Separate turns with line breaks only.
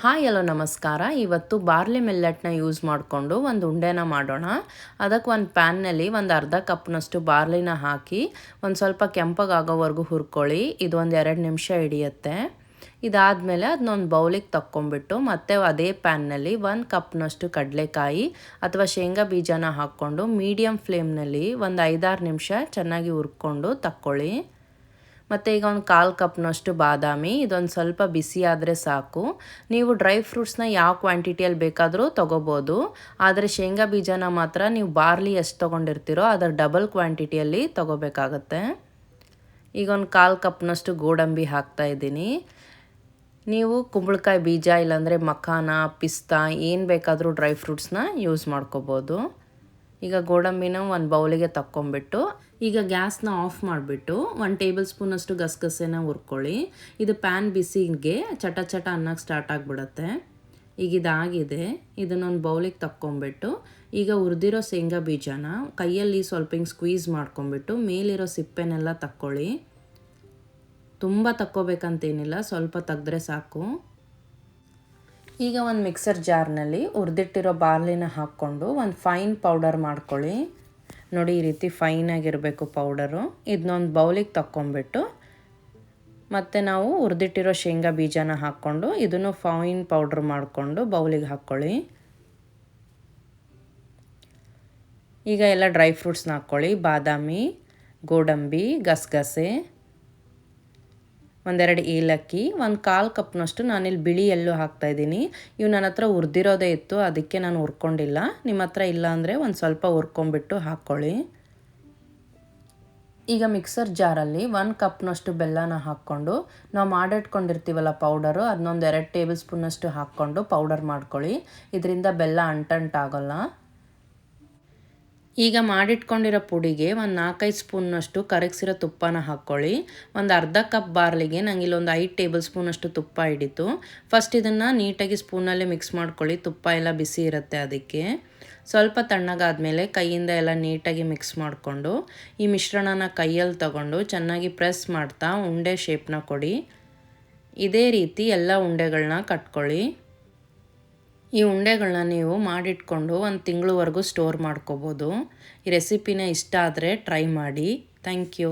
Hi ಎಲ್ಲೋ ನಮಸ್ಕಾರ. ಇವತ್ತು barley ಮಿಲ್ಲೆಟ್ನ use ಮಾಡಿಕೊಂಡು ಒಂದು ಉಂಡೆನ ಮಾಡೋಣ. ಅದಕ್ಕೆ ಒಂದು ಪ್ಯಾನ್ನಲ್ಲಿ ಒಂದು ಅರ್ಧ ಕಪ್ನಷ್ಟು ಬಾರ್ಲಿನ ಹಾಕಿ ಒಂದು ಸ್ವಲ್ಪ ಕೆಂಪಗಾಗೋವರೆಗೂ ಹುರ್ಕೊಳ್ಳಿ. ಇದು ಒಂದು ಎರಡು ನಿಮಿಷ ಹಿಡಿಯುತ್ತೆ. ಇದಾದಮೇಲೆ ಅದನ್ನೊಂದು ಬೌಲಿಗೆ ತಕ್ಕೊಂಬಿಟ್ಟು ಮತ್ತೆ ಅದೇ ಪ್ಯಾನ್ನಲ್ಲಿ ಒಂದು ಕಪ್ನಷ್ಟು ಕಡಲೆಕಾಯಿ ಅಥವಾ ಶೇಂಗಾ ಬೀಜನ ಹಾಕ್ಕೊಂಡು ಮೀಡಿಯಮ್ ಫ್ಲೇಮ್ನಲ್ಲಿ ಒಂದು ಐದಾರು ನಿಮಿಷ ಚೆನ್ನಾಗಿ ಹುರ್ಕೊಂಡು ತಕ್ಕೊಳ್ಳಿ. ಮತ್ತು ಈಗ ಒಂದು ಕಾಲು ಕಪ್ನಷ್ಟು ಬಾದಾಮಿ, ಇದೊಂದು ಸ್ವಲ್ಪ ಬಿಸಿ ಆದರೆ ಸಾಕು. ನೀವು ಡ್ರೈ ಫ್ರೂಟ್ಸ್ನ ಯಾವ ಕ್ವಾಂಟಿಟಿಯಲ್ಲಿ ಬೇಕಾದರೂ ತೊಗೋಬೋದು. ಆದರೆ ಶೇಂಗಾ ಬೀಜನ ಮಾತ್ರ ನೀವು ಬಾರ್ಲಿ ಎಷ್ಟು ತೊಗೊಂಡಿರ್ತೀರೋ ಅದರ ಡಬಲ್ ಕ್ವಾಂಟಿಟಿಯಲ್ಲಿ ತೊಗೋಬೇಕಾಗತ್ತೆ. ಈಗ ಒಂದು ಕಾಲು ಕಪ್ನಷ್ಟು ಗೋಡಂಬಿ ಹಾಕ್ತಾಯಿದ್ದೀನಿ ನೀವು ಕುಂಬಳಕಾಯಿ ಬೀಜ ಇಲ್ಲಾಂದರೆ ಮಖಾನ, ಪಿಸ್ತಾ, ಏನು ಬೇಕಾದರೂ ಡ್ರೈ ಫ್ರೂಟ್ಸ್ನ ಯೂಸ್ ಮಾಡ್ಕೋಬೋದು. ಈಗ ಗೋಡಂಬಿನ ಒಂದು ಬೌಲಿಗೆ ತಕ್ಕೊಂಬಿಟ್ಟು ಈಗ ಗ್ಯಾಸ್ನ ಆಫ್ ಮಾಡಿಬಿಟ್ಟು ಒನ್ ಟೇಬಲ್ ಸ್ಪೂನಷ್ಟು ಗಸಗಸೆನ ಹುರ್ಕೊಳ್ಳಿ. ಇದು ಪ್ಯಾನ್ ಬಿಸಿಗೆ ಚಟ ಚಟ ಅನ್ನಕ್ಕೆ ಸ್ಟಾರ್ಟ್ ಆಗಿಬಿಡತ್ತೆ. ಈಗ ಇದಾಗಿದೆ. ಇದನ್ನೊಂದು ಬೌಲಿಗೆ ತಕ್ಕೊಂಬಿಟ್ಟು ಈಗ ಹುರಿದಿರೋ ಶೇಂಗಾ ಬೀಜನ ಕೈಯಲ್ಲಿ ಸ್ವಲ್ಪ ಹಿಂಗೆ ಸ್ಕ್ವೀಸ್ ಮಾಡ್ಕೊಂಬಿಟ್ಟು ಮೇಲಿರೋ ಸಿಪ್ಪೆನೆಲ್ಲ ತಕ್ಕೊಳ್ಳಿ. ತುಂಬ ತಕ್ಕೋಬೇಕಂತೇನಿಲ್ಲ, ಸ್ವಲ್ಪ ತೆಗೆದ್ರೆ ಸಾಕು. ಈಗ ಒಂದು ಮಿಕ್ಸರ್ ಜಾರ್ನಲ್ಲಿ ಹುರಿದಿಟ್ಟಿರೋ ಬಾರ್ಲಿನ ಹಾಕ್ಕೊಂಡು ಒಂದು ಫೈನ್ ಪೌಡರ್ ಮಾಡ್ಕೊಳ್ಳಿ. ನೋಡಿ, ಈ ರೀತಿ ಫೈನಾಗಿರಬೇಕು ಪೌಡರು ಇದನ್ನೊಂದು ಬೌಲಿಗೆ ತಕ್ಕೊಂಬಿಟ್ಟು ಮತ್ತು ನಾವು ಹುರಿದಿಟ್ಟಿರೋ ಶೇಂಗಾ ಬೀಜನ ಹಾಕ್ಕೊಂಡು ಇದನ್ನು ಫೈನ್ ಪೌಡ್ರ್ ಮಾಡಿಕೊಂಡು ಬೌಲಿಗೆ ಹಾಕ್ಕೊಳ್ಳಿ. ಈಗ ಎಲ್ಲ ಡ್ರೈ ಫ್ರೂಟ್ಸ್ನ ಹಾಕ್ಕೊಳ್ಳಿ. ಬಾದಾಮಿ, ಗೋಡಂಬಿ, ಗಸಗಸೆ. ಒಂದೆರಡು ಏಲಕ್ಕಿ, ಒಂದು ಕಾಲು ಕಪ್ನಷ್ಟು ನಾನಿಲ್ಲಿ ಬಿಳಿ ಎಲ್ಲೂ ಹಾಕ್ತಾಯಿದ್ದೀನಿ ಇವು ನನ್ನ ಹತ್ರ ಹುರಿದಿರೋದೇ ಇತ್ತು, ಅದಕ್ಕೆ ನಾನು ಹುರ್ಕೊಂಡಿಲ್ಲ. ನಿಮ್ಮ ಹತ್ರ ಇಲ್ಲ ಅಂದರೆ ಒಂದು ಸ್ವಲ್ಪ ಹುರ್ಕೊಂಬಿಟ್ಟು ಹಾಕ್ಕೊಳ್ಳಿ ಈಗ ಮಿಕ್ಸರ್ ಜಾರಲ್ಲಿ ಒಂದು ಕಪ್ನಷ್ಟು ಬೆಲ್ಲನ ಹಾಕ್ಕೊಂಡು, ನಾವು ಮಾಡಿಟ್ಕೊಂಡಿರ್ತೀವಲ್ಲ ಪೌಡರು ಅದನ್ನೊಂದು ಎರಡು ಟೇಬಲ್ ಸ್ಪೂನಷ್ಟು ಹಾಕ್ಕೊಂಡು ಪೌಡರ್ ಮಾಡ್ಕೊಳ್ಳಿ. ಇದರಿಂದ ಬೆಲ್ಲ ಅಂಟಂಟಾಗೋಲ್ಲ. ಈಗ ಮಾಡಿಟ್ಕೊಂಡಿರೋ ಪುಡಿಗೆ ಒಂದು ನಾಲ್ಕೈದು ಸ್ಪೂನ್ನಷ್ಟು ಕರಗಿಸಿರೋ ತುಪ್ಪನ ಹಾಕ್ಕೊಳ್ಳಿ ಒಂದು ಅರ್ಧ ಕಪ್ ಬಾರ್ಲಿಗೆ ನಂಗೆ ಇಲ್ಲೊಂದು ಐದು ಟೇಬಲ್ ಸ್ಪೂನಷ್ಟು ತುಪ್ಪ ಹಿಡಿತು. ಫಸ್ಟ್ ಇದನ್ನು ನೀಟಾಗಿ ಸ್ಪೂನಲ್ಲೇ ಮಿಕ್ಸ್ ಮಾಡ್ಕೊಳ್ಳಿ. ತುಪ್ಪ ಎಲ್ಲ ಬಿಸಿ ಇರುತ್ತೆ ಅದಕ್ಕೆ. ಸ್ವಲ್ಪ ತಣ್ಣಗಾದ್ಮೇಲೆ ಕೈಯಿಂದ ಎಲ್ಲ ನೀಟಾಗಿ ಮಿಕ್ಸ್ ಮಾಡಿಕೊಂಡು ಈ ಮಿಶ್ರಣನ ಕೈಯಲ್ಲಿ ತಗೊಂಡು ಚೆನ್ನಾಗಿ ಪ್ರೆಸ್ ಮಾಡ್ತಾ ಉಂಡೆ ಶೇಪ್ನ ಕೊಡಿ. ಇದೇ ರೀತಿ ಎಲ್ಲ ಉಂಡೆಗಳನ್ನ ಕಟ್ಕೊಳ್ಳಿ. ಈ ಉಂಡೆಗಳನ್ನ ನೀವು ಮಾಡಿಟ್ಕೊಂಡು ಒಂದು ತಿಂಗಳವರೆಗೂ ಸ್ಟೋರ್ ಮಾಡ್ಕೋಬೋದು. ಈ ರೆಸಿಪಿನ ಇಷ್ಟ ಆದರೆ ಟ್ರೈ ಮಾಡಿ. Thank you